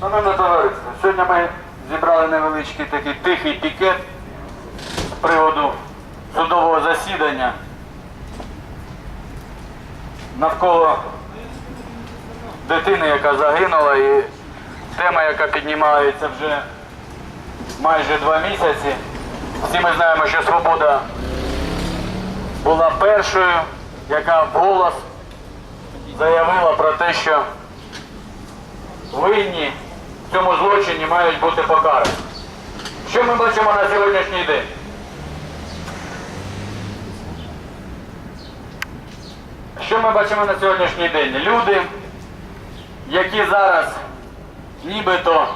Шановне товариство, сьогодні ми зібрали невеличкий такий тихий пікет з приводу судового засідання. Навколо дитини, яка загинула, і тема, яка піднімається вже майже два місяці. Всі ми знаємо, що свобода була першою, яка вголос заявила про те, що винні в цьому злочині мають бути покарані. Що ми бачимо на сьогоднішній день? Що ми бачимо на сьогоднішній день? Люди, які зараз нібито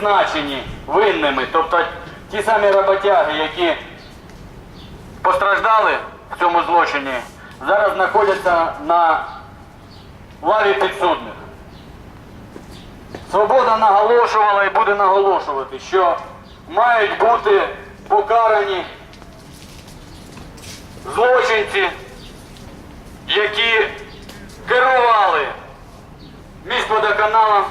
призначені винними, тобто ті самі роботяги, які постраждали в цьому злочині, зараз знаходяться на лаві підсудних. Свобода наголошувала і буде наголошувати, що мають бути покарані злочинці, які керували міськводоканалом,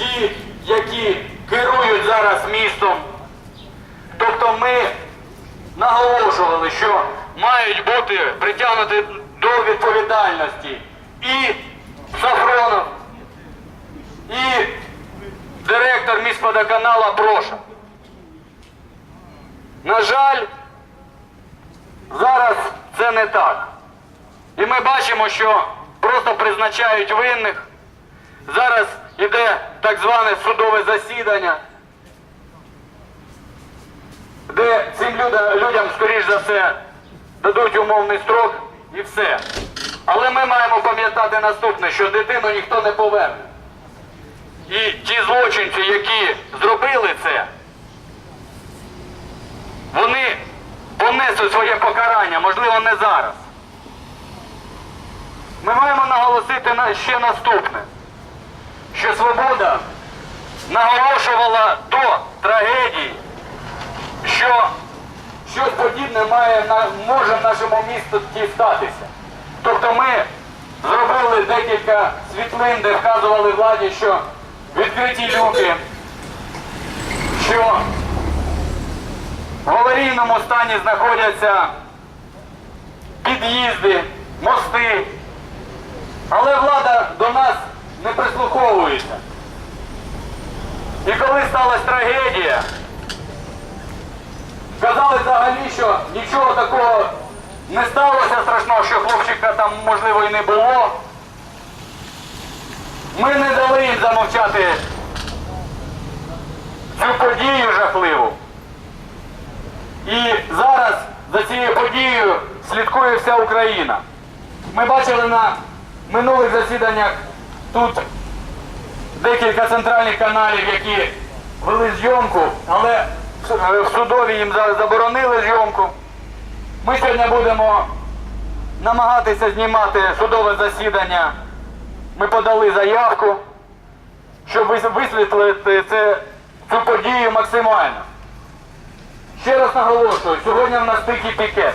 ті, які керують зараз містом. Тобто ми наголошували, що мають бути притягнуті до відповідальності і Сафронов, і директор міськводоканала Броша. На жаль, зараз це не так. І ми бачимо, що просто призначають винних. Зараз іде так зване судове засідання, де цим людям, людям скоріш за все, дадуть умовний строк і все. Але ми маємо пам'ятати наступне, що дитину ніхто не поверне. І ті злочинці, які зробили це, вони понесуть своє покарання, можливо, не зараз. Ми маємо наголосити на ще наступне, що свобода наголошувала до трагедії, що щось подібне має може в нашому місті статися. Тобто ми зробили декілька світлин, де вказували владі, що відкриті люки, що в аварійному стані знаходяться під'їзди, мости. Але влада до нас не прислуховується. І коли сталася трагедія, Казали взагалі, що нічого такого не сталося страшного, що хлопчика там можливо і не було. Ми не дали їм замовчати цю подію жахливу. І зараз за цією подією слідкує вся Україна. Ми бачили на минулих засіданнях тут декілька центральних каналів, які вели зйомку, але в судові їм за- заборонили зйомку. Ми сьогодні будемо намагатися знімати судове засідання. Ми подали заявку, щоб висвітлити це, цю подію максимально. Ще раз наголошую, сьогодні в нас тихий пікет.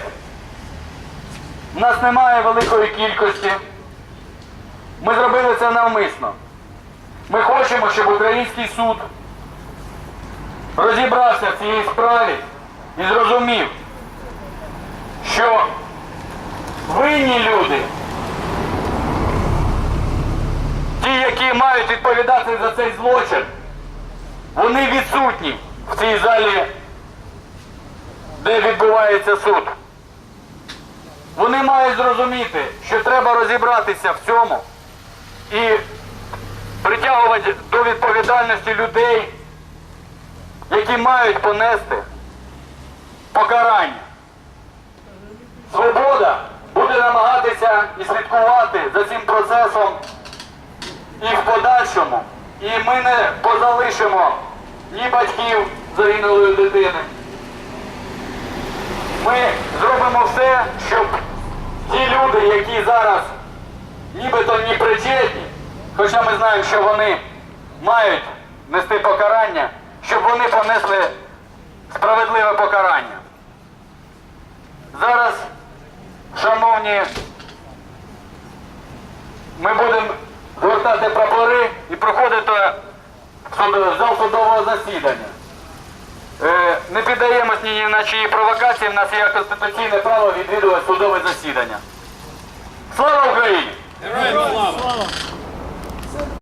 У нас немає великої кількості. Ми зробили це навмисно. Ми хочемо, щоб український суд розібрався в цій справі і зрозумів, що винні люди, ті, які мають відповідати за цей злочин, вони відсутні в цій залі, де відбувається суд. Вони мають зрозуміти, що треба розібратися в цьому і притягувати до відповідальності людей, які мають понести покарання. Свобода буде намагатися і слідкувати за цим процесом і в подальшому. І ми не позалишимо ні батьків загинулої дитини. Ми зробимо все, щоб ті люди, які зараз нібито не причетні, хоча ми знаємо, що вони мають нести покарання, щоб вони понесли справедливе покарання. Зараз, шановні, ми будемо звертати прапори і проходити в зал судового засідання. Е, Не піддаємось ні на чиї провокації, в нас є конституційне право відвідувати судове засідання. Слава Україні! Героям слава!